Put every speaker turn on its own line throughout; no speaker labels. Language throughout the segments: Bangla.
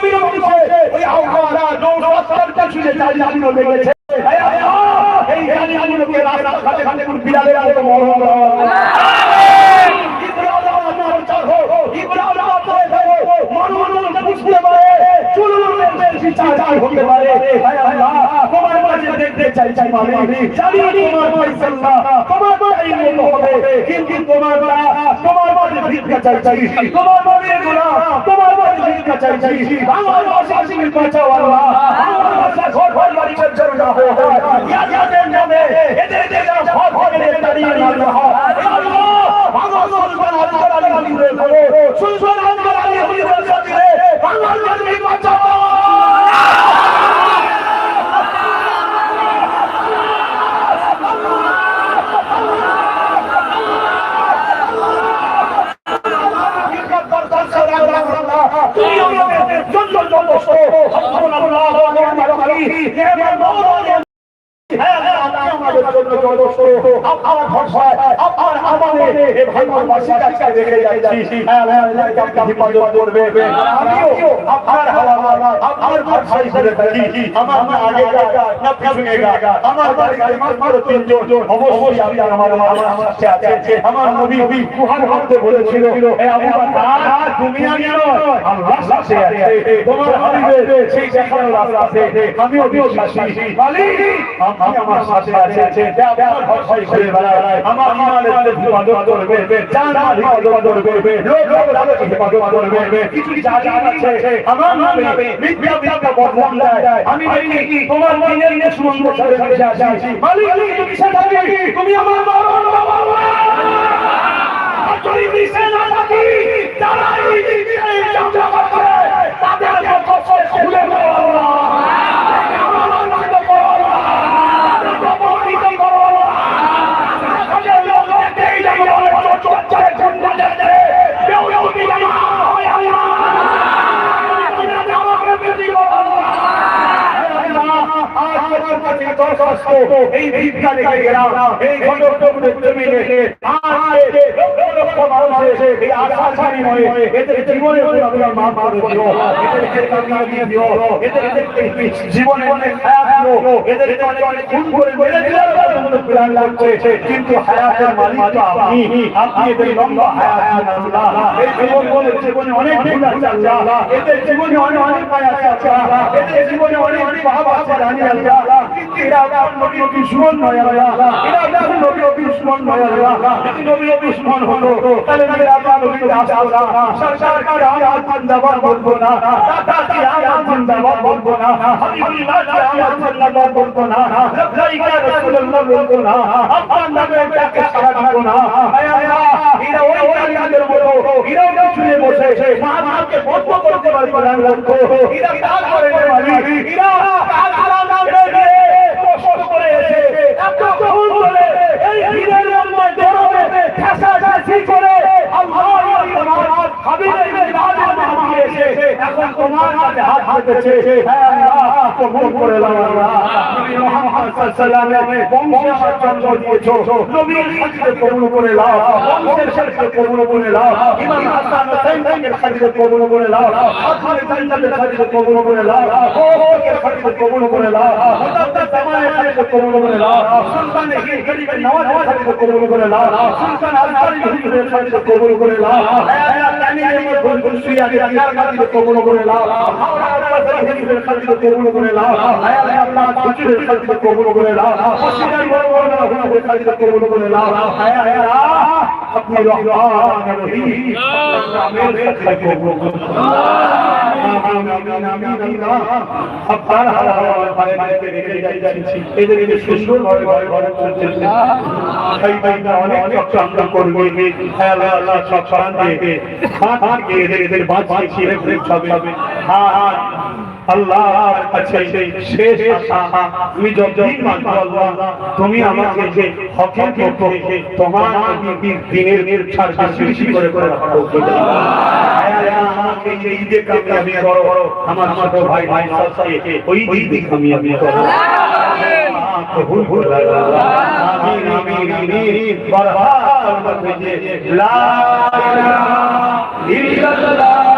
নবীর বংশে ওই আহ্বানা নৌসত্তরটা চারি আগুন লেগেছে এই আল্লাহ, এই জানি আগুনকে রাস্তা ঘাটে ঘাটে কোন বিড়ালের মতো মরণ তোমার মাঝে দেখতে চাই চাই। মানে, জানি তোমার তোমার মাঝে তোমার নবীর মাঝে চাই চাই, আমার বাসাসীকে বাঁচাও আল্লাহ, আমার বাসা ঘর ঘর বাড়ি ঘর ঘর না হয়ে হয়, ইয়াদের নামে, এদের এদের নাম ঘর ঘর এদের দাঁড়িয়ে না হয়। আল্লাহ, আমার সুলতান আজকাল আলী আলী হয়ে গেলো, সুলতান আজকাল আলী আলী আমার নবী গুহার মধ্যে বলেছিল হে আবু বকর তুমি আমি নয় আল্লাহ সাথে আছে তোমার হাবিবের সেই দেখানো রাস্তা আছে। আমিও বিশ্বাসী। মালিক আপনি আমার সাথে আছে আমার ভয় ভয় করে বেড়ায় আমার আছে আমার তুমি আমার দাও আল্লাহ। আমার আনন্দ করো আল্লাহ। তাদেরকে অপমানিত করো আল্লাহ। তাদের লোকদেরকে এই জায়গায় বড় চর্চায় গুন্ডাদেরকে কেউ কেউ দিবে না, হয় আল্লাহ। তাদেরকে আমাকে বেশি করো আল্লাহ। এই ভিক্ষা রেখে গেলাম এই তুমি রেখে আর লক্ষ মানুষ এসে এই আশা ছাড়ি নয় এদের জীবনে আপনার মা করে দিও। এদেরকে কামিয়ে দিয়ে দিও। এদেরকে জীবনে অনেক হায়াত দিও। এদেরকে অনেক অনেক খুন করে মেরে দিলাম প্ল্যান লাগছে কিন্তু হায়াতের মালিক তো আপনি। আপনি এদের লম্বা হায়াত আল্লাহ। এই জীবন বলে জীবনে অনেক দিন আছে আল্লাহ। এদের জীবনে অনেক অনেক পায় আছে আল্লাহ। এদের জীবনে অনেক অনেক ভাব জানি আল্লাহ। কিন্তু এরা আপনার নবী দুশ্মন নয় আল্লাহ। এরা আপনার নবী দুশ্মন নয় আল্লাহ। যদি নবী দুশ্মন হতো, তাহলে নবী না। সরকার বলব না। কি বলব না। হাবিবুল্লাহ কি বলব না। রাসূলুল্লাহ বলব না। নামে না। আল্লাহ ওই কালিয়াদের বসে করতে না। করে কাজ আলাদা করে কষ্ট করে এসে এত কবুল করে এই ভিড়ের মধ্যে দৌড়ে ঠেসা ঠেসি করে আল্লাহ আমার হাবিবের ইবাদত মাহফিলে এসে এখন তোমার কাছে হাত পেতেছে হে আল্লাহ কবুল করে নাও আল্লাহ মুহাম্মদ সাল্লাল্লাহু কবুল করে নাও সুলতান হিন্দ গরিবের নওয়াজের খাতিরে কবুল করে নাও সুলতান আলতারি হিন্দের খাতিরে কবুল করে নাও হে আল্লাহ তানিয়ে মত খুশিয়া কে আকার কবুল করে নাও হাওড়া আলতারি হিন্দের খাতিরে কবুল করে নাও হে আল্লাহ আল্লাহ খুশির খাতিরে কবুল করে নাও খুশিয়ার বড় বড় গুনাহের খাতিরে কবুল করে নাও হে আল্লাহ আপনি এদের এদের সুন্দর ঘরে ঘরে ঘরে চলছে হ্যাঁ বাঁচিয়ে হবে হ্যাঁ হ্যাঁ আল্লাহ আচ্ছা শেষ আশা। তুমি যতদিন আল্লাহ তুমি আমাকে যে হকের পক্ষে তোমার দিনের নের ছাড় ছাড় বেশি করে করে রাখো। আমাকে এই ঈদে কামিয়াবি করো। আমার ছোট ভাই ভাই সবকে ওই ঈদে কামিয়াবি করো। কবুল করে আমিন আমিন আমিন। বরহাত মধ্যে লা ইলাহা ইল্লাল্লাহু।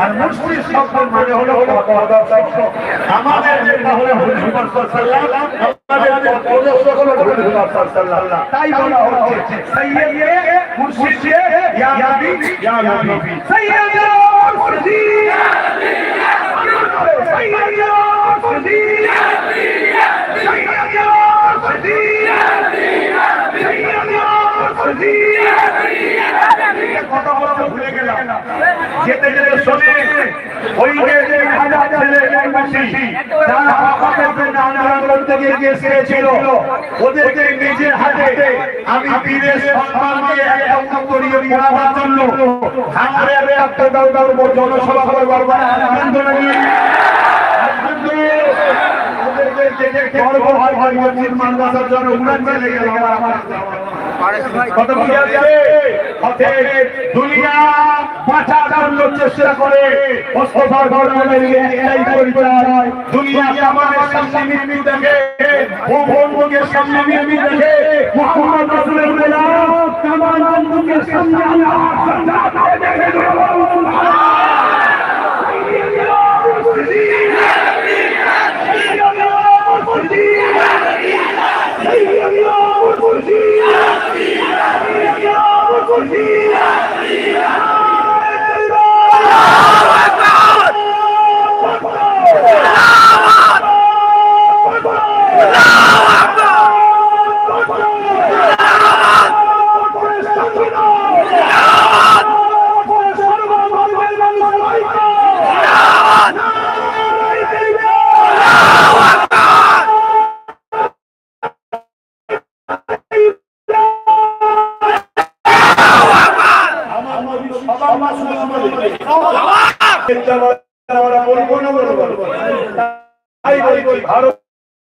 আর মুসলিম শব্দ মানে হলো আমাদের যেটা হলো হুজুর সাল্লাল্লাহু তাই বলা হচ্ছে সাইয়্যিদে মুর্শিদে ইয়া নবী ইয়া নবী সাইয়্যিদে মুর্শিদে ইয়া নবী সাইয়্যিদে মুর্শিদে ইয়া নবী সাইয়্যিদে মুর্শিদে ইয়া নবী সাইয়্যিদে মুর্শিদে ইয়া নবী কথা বলতে ভুলে গেলাম যেতে যেতে শুনে ওই যে হাজার ছেলে বসি যারা হকাতের আন্দোলন করতে গিয়ে গিয়েছিল ওদেরকে নিজের হাতে আমি বীরের সম্মান একটা উত্তরীয় পড়াবার জন্য আমার একটা দাও দাও জনসভা করে বারবার হয় হয় জন্য বুঝা যাবে দুনিয়া জন্য চেষ্টা করে মোস্তফা গরমের একটাই পরিচয় দুনিয়া আমাদের সামনে মৃত্যু দেখে বন্ধুকে সামনে মৃত্যু দেখে মোহাম্মদ রাসূলের গোলাম কামাল বন্ধুকে সামনে আল্লাহ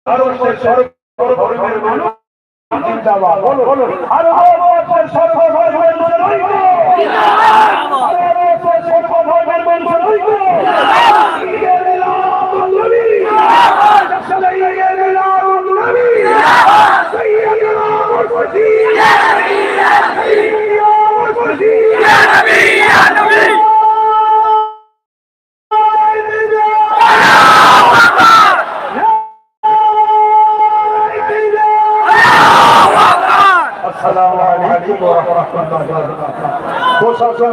ভারতের সর্বধর্মের মানুষ। ইয়ে মিলাদ নবী আসলে ইয়ে মিলাদ নবী সাইয়্যিদুনা মুরসিদ ইয়া নবী ইয়া নবী ইয়া নবী ইয়া নবী আসসালামু আলাইকুম ওয়া রাহমাতুল্লাহি ওয়া বারাকাতুহু প্রশাসন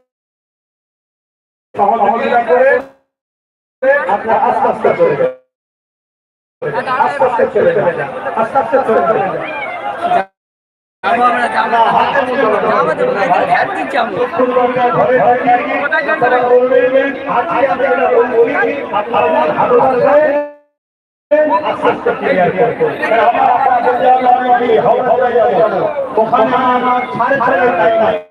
সহযোগিতা করে আপনার আস্তে আস্তে চলে যান। আস্তে আস্তে চলে যান। আস্তে আস্তে চলে যান। ওখানে আমার সাড়ে ছয়ের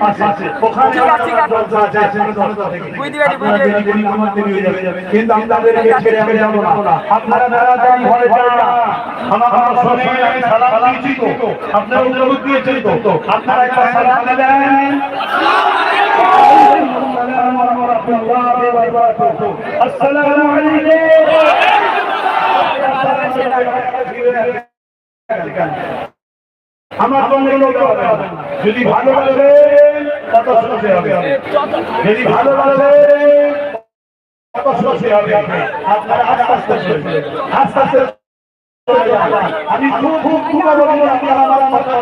পাশে আছে ওখানে। দরজা আছে কিন্তু আমি তাদেরকে ছেড়ে আমি যাব না। আপনারা তাড়াতাড়ি ঘরে যান আমার কথা আমি সালাম দিয়েছি তো। আপনারা উত্তর দিয়েছেন তো। আপনারা একটা সালাম দেন আসসালামু আলাইকুম। আমার। যদি ভালোবাসে কত শুনতে হবে। যদি ভালোবাসে কত শুনতে হবে। আপনারা আস্তে আস্তে। আস্তে আস্তে আপনারা কথা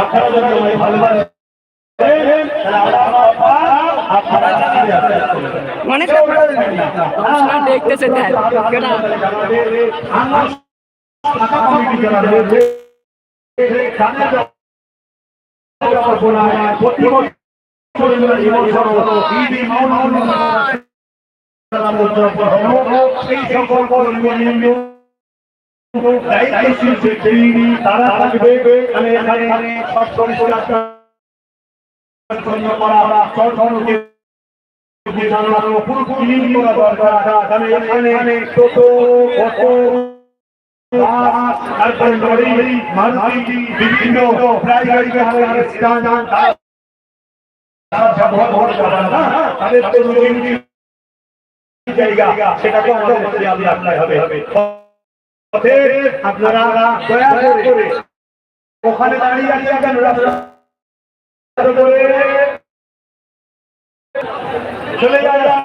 আপনারা যদি ভালোবাসেন, তাহলে আমার বাপ আপনারা জানিয়ে আসবেন
মানে দেখতেছে দেখ
তারা থাকবে এখানে সব পরিষ্কার করা তো হবে আপনারা করে ওখানে দাঁড়িয়ে আছেন চলে যায়